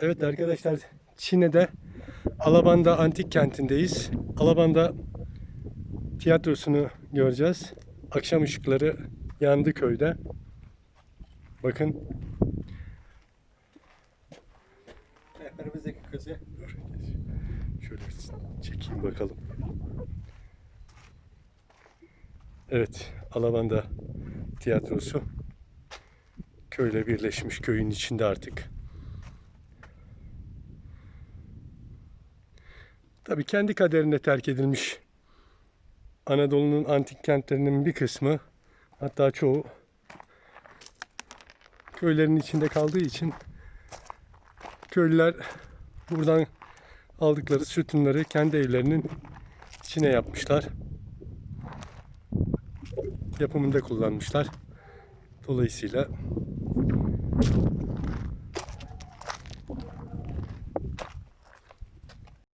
Evet arkadaşlar Çin'de Alabanda Antik Kenti'ndeyiz. Alabanda tiyatrosunu göreceğiz. Akşam ışıkları yandı köyde. Bakın. Rehberimizdeki kızı. Şöyle çekeyim bakalım. Evet, Alabanda tiyatrosu köyle birleşmiş köyün içinde artık. Tabii kendi kaderine terk edilmiş Anadolu'nun antik kentlerinin bir kısmı hatta çoğu köylerin içinde kaldığı için köylüler buradan aldıkları sütunları kendi evlerinin içine yapmışlar. Yapımında kullanmışlar. Dolayısıyla